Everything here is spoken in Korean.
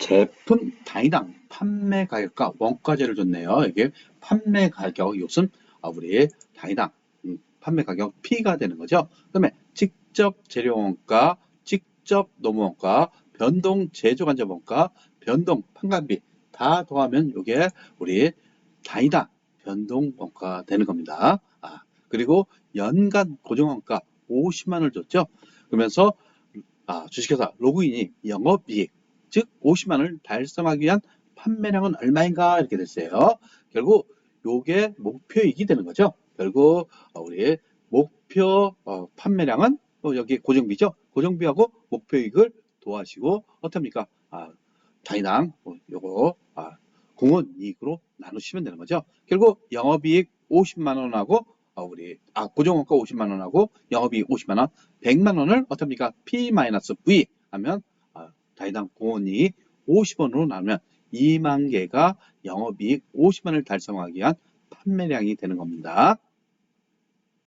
제품 단위당 판매 가격과 원가제를 줬네요. 이게 판매 가격 이것은 아, 우리 단위당 음, 판매 가격 P가 되는 거죠. 그다음에 직접 재료 원가, 직접 노무 원가, 변동 제조 간접 원가, 변동 판관비 다 더하면 이게 우리 단위당 변동 원가 되는 겁니다. 아, 그리고 연간 고정 원가 50만 원을 줬죠. 그러면서 아, 주식회사 로그인이 영업이익 즉 50만 원을 달성하기 위한 판매량은 얼마인가 이렇게 됐어요. 결국 요게 목표이익이 되는 거죠. 결국 어, 우리 목표 어, 판매량은 또 여기 고정비죠. 고정비하고 목표이익을 도하시고 어떻습니까? 아, 단위당 뭐 요거 아, 공원 이익으로 나누시면 되는 거죠. 결국 영업이익 50만 원하고 어, 우리 아 고정원가 50만 원하고 영업이익 50만 원, 100만 원을 어떻습니까? P-V 하면 아, 다이당 공원이익 50원으로 나누면 2만 개가 영업이익 50만을 달성하기 위한 판매량이 되는 겁니다.